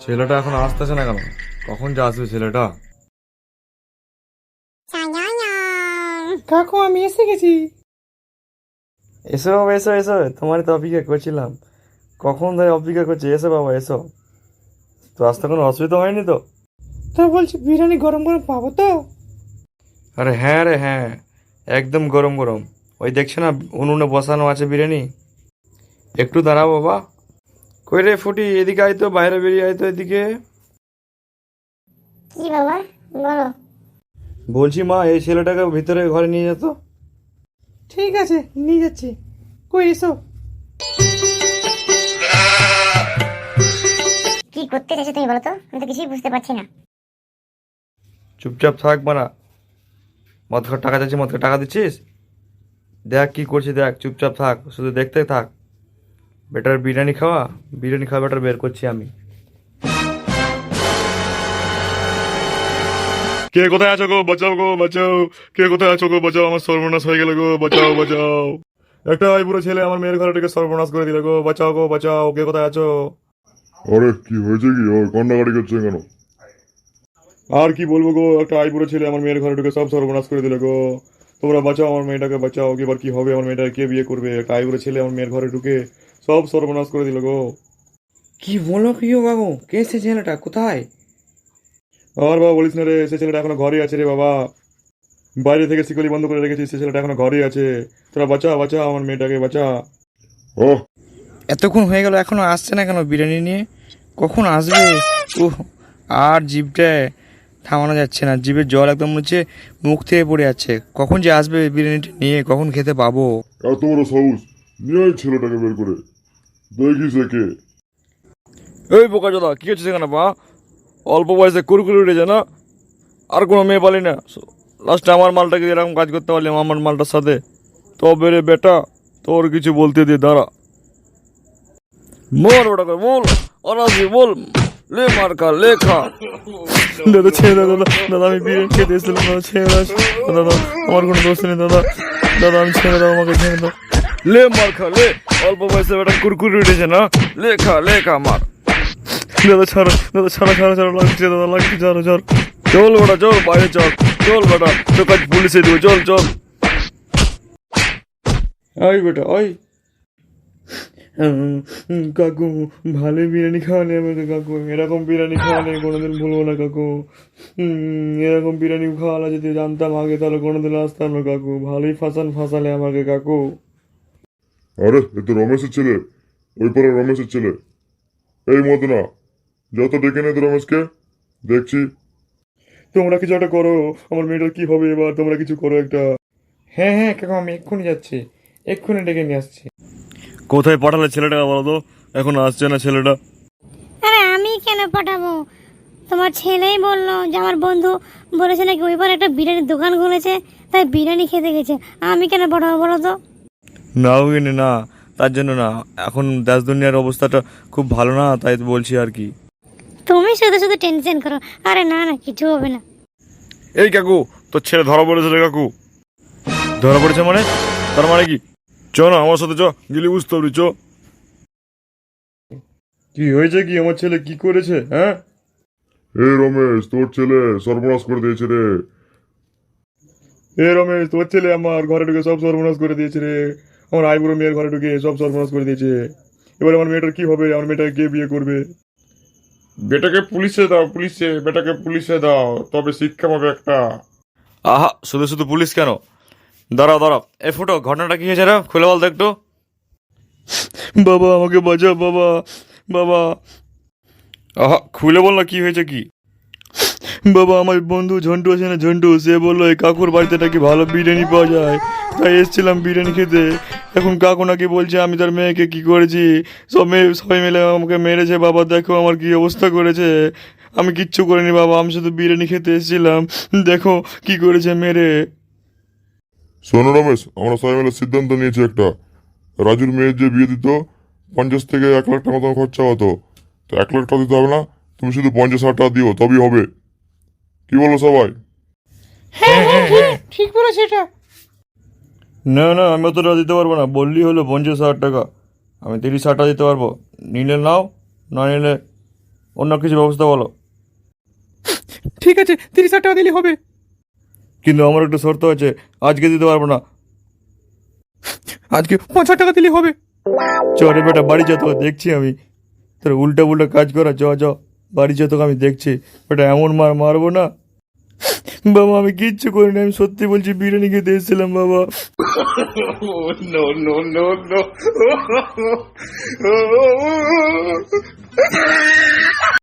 ছেলেটা এখন আসতেছে না কেন? কখন যে আসবে ছেলেটা? কাকু আমি এসে গেছি। এসো বাবা এসো এসো। তোমার তো অপেক্ষা করছিলাম। কখন ধরে অপেক্ষা করছি? এসো বাবা এসো। তো আসতে কোনো অসুবিধা হয়নি তো? তো বলছি বিরিয়ানি গরম গরম পাবো তো? আরে হ্যাঁ রে হ্যাঁ। একদম গরম গরম। ওই দেখছ না উনুনে বসানো আছে বিরিয়ানি? একটু দাঁড়াও বাবা। কই রে ফুটি এদিকে আয় তো বাইরে বেরিয়ে আয় তো এদিকে। কি বাবা? বলো। বলছি মা এই ছেলেটাকে ভিতরে ঘরে নিয়ে যেত ঠিক আছে নিয়ে যাচ্ছি। কই এসো। কি করতে চাইছো তুমি বলো তো? আমি তো কিছুই বুঝতে পারছি না। চুপচাপ থাক মানা। মদ খাওয়ার টাকা চাচ্ছি মদ খাওয়ার টাকা দিচ্ছিস? দেখ কি করছি দেখ চুপচাপ থাক শুধু দেখতে থাক। বেটার বিরিয়ানি খাওয়া? বিরিয়ানি খাওয়া বেটার বের করছি আমি। কে কোথায় আছো গো? বাঁচাও গো বাঁচাও। কে কোথায় আছো গো? বাঁচাও আমার সর্বনাশ হয়ে গেল গো। বাঁচাও বাঁচাও। একটা আইবুড়ো ছেলে আমার মেয়ের ঘরটাকে সর্বনাশ করে দিল গো। বাঁচাও গো বাঁচাও। কে কোথায় আছো? আরে কি হয়েছে কি? ওই কান্নাকাটি করছে কেন? আর কি বলব গো? একটা আইবুড়ো ছেলে আমার মেয়ের ঘরে ঢুকে সব সর্বনাশ করে দিল গো। তোমরা বাঁচাও আমার মেয়েটাকে বাঁচাও। কি এবার কি হবে? আমার মেয়েটাকে কে বিয়ে করবে? একটা আইবুড়ো ছেলে আমার মেয়ের ঘরে ঢুকে সব সর্বনাশ করে দিল গো। কি বলো কি ও বাবু? কে সে ছেলেটা? কোথায়? আর বাবা বলিস না রে সে ছেলেটা এখনও ঘরে আছে রে বাবা। বাইরে থেকে শিকলি বন্ধ করে রেখেছি সে ছেলেটা এখনও ঘরে আছে। তোরা বাঁচা বাঁচা আমার মেয়েটাকে বাঁচা। ও এতক্ষণ হয়ে গেল এখনও আসছে না কেন বিরিয়ানি নিয়ে? কখন আসবে? উহ আর জিভটায় থামানো যাচ্ছে না জিভের জল একদম হচ্ছে মুখ থেকে পড়ে যাচ্ছে। কখন যে আসবে বিরিয়ানিটা নিয়ে কখন খেতে পাবো? এত বড় সাহস। নিয়ে ছেলেটাকে বের করে। দেখিস একে এই বোকা দাদা কি হচ্ছে সেখানে বা অল্প বয়সে কুরকুরি উঠেছে না? আর কোনো মেয়ে পালি না। লাস্টে আমার মালটাকে এরকম কাজ করতে পারলাম আমার মালটার সাথে। তবে রে বেটা তোর কিছু বলতে দিয়ে দাঁড়া। মোর ওটা করে বল অনাজি বল লে মার্কা লেখা দাদা ছেড়ে দাও দাদা। দাদা আমি বিরিয়ানি খেতে এসেছিলাম দাদা ছেড়ে দাও। দাদা আমার কোনো দোষ নেই দাদা। দাদা আমি ছেড়ে দাও আমাকে ছেড়ে দাও। লে মার খা লে। অল্প বয়সে বেটা কুরকুরি উঠেছে না? লেখা লেখা মার দাদা ছাড়ো দাদা ছাড়ো ছাড়ো ছাড়ো লাগছে দাদা লাগছে ছাড়ো ছাড়ো। চল বেটা চল বাইরে চল চল বেটা তোকে আজ পুলিশে দিব চল চল। আই বেটা আই কাকু ভালো বিরিয়ানি খাওয়ালে আমাকে কাকু এরকম বিরিয়ানি খাওয়ালে কোনোদিন ভুলবো না কাকু। এরকম বিরিয়ানি খাওয়ালে যদি জানতাম আগে তাহলে কোনোদিন আসতাম না কাকু। ভালোই ফাঁসান ফাঁসালে আমাকে কাকু। আরে এ তো রমেশের ছেলে। ওই পাড়ার রমেশের ছেলে। এই মদনা যত ডেকে নে তো রমেশকে। দেখছি। তোমরা কিছু একটা করো আমার মেয়েটার কি হবে এবার? তোমরা কিছু করো একটা। হ্যাঁ হ্যাঁ কাকু আমি এক্ষুনি যাচ্ছি। এক্ষুনি ডেকে নিয়ে আসছি। কোথায় পাঠালে ছেলেটা বলো তো এখন আসছে না ছেলেটা। আরে আমি কেন পাঠাবো? তোমার ছেলেই বলল যে আমার বন্ধু বলেছে নাকি ওইবার একটা বিরিয়ানির দোকান খুলেছে তাই বিরিয়ানি খেতে গেছে। আমি কেন পাঠাবো বলো তো? না ওখানে না তার জন্য না। এখন দেশ দুনিয়ার অবস্থাটা খুব ভালো না তাই তো বলছি আর কি। তুমি শুধু শুধু টেনশন করো। আরে না না কিছু হবে না। এই কাকু তোর ছেলে ধরা পড়েছে রে কাকু। ধরা পড়েছে মানে? তার মানে কি? চ না আমার সাথে চ গেলি বুঝতে পারবি চ। কি হয়েছে কি? আমার ছেলে কি করেছে হ্যাঁ? এ রমেশ তোর ছেলে সর্বনাশ করে দিয়েছে রে। এ রমেশ তোর ছেলে আমার ঘরে ঢুকে সব সর্বনাশ করে দিয়েছে রে। আমার আইবুড়ো মেয়ের ঘরে ঢুকে সব সর্বনাশ করে দিয়েছে। এবার আমার মেয়েটার কি হবে? আমার মেয়েটাকে কে বিয়ে করবে? বেটাকে পুলিশে দাও পুলিশে বেটাকে পুলিশে দাও তবে শিক্ষা পাবে একটা। আহা শুধু শুধু পুলিশ কেন? দাঁড়াও দাঁড়াও। এ ফুটো ঘটনাটা কি হয়েছে রে? খুলে বল তো একটু বাবা আমাকে বাঁচা বাবা। বাবা। আহা খুলে বল না কি হয়েছে কি? বাবা, আমার বন্ধু ঝন্টু আছে না? ঝন্টু, সে বলল, এই কাকুর বাড়িতে নাকি ভালো বিরিয়ানি পাওয়া যায়। তাই এসেছিলাম বিরিয়ানি খেতে। এখন কাকু নাকি বলছে, আমি তার মেয়েকে কি করেছি? সব মেয়ে, সবাই মিলে আমাকে মেরেছে। বাবা, দেখো আমার কি অবস্থা করেছে। আমি কিচ্ছু করিনি বাবা, আমি শুধু বিরিয়ানি খেতে এসেছিলাম। দেখো কি করেছে মেরে। শোনো রমেশ, আমরা সবাই মিলে সিদ্ধান্ত নিয়েছি একটা। রাজুর মেয়ের যে বিয়ে দিত, পঞ্চাশ থেকে এক লাখ টাকা মতো খরচা হতো। তো এক লাখ টাকা দিতে হবে না, তুমি শুধু পঞ্চাশ হাজার টাকা দিও, তবেই হবে। কি বলো সবাই? হ্যাঁ হ্যাঁ ঠিক ঠিক বলেছে এটা। না না আমি অতটা দিতে পারব না। বললি হলো পঞ্চাশ হাজার টাকা। আমি তিরিশ হাজার টাকা দিতে পারব। নিলে নাও না নিলে অন্য কিছু ব্যবস্থা বলো। ঠিক আছে তিরিশ হাজার টাকা দিলে হবে। কিন্তু আমার একটা শর্ত আছে আজকে দিতে পারব না। আজকে পাঁচ হাজার টাকা দিলে হবে। চ রে বেটা বাড়ি যা তোকে দেখছি আমি। তোর উল্টা উল্টা কাজ করা চ চ। বাড়ি যা আমি দেখছি ওটা এমন মার মারবো না। বাবা, আমি কিচ্ছু করিনি আমি সত্যি বলছি, বিরিয়ানি খেতে এসেছিলাম বাবা।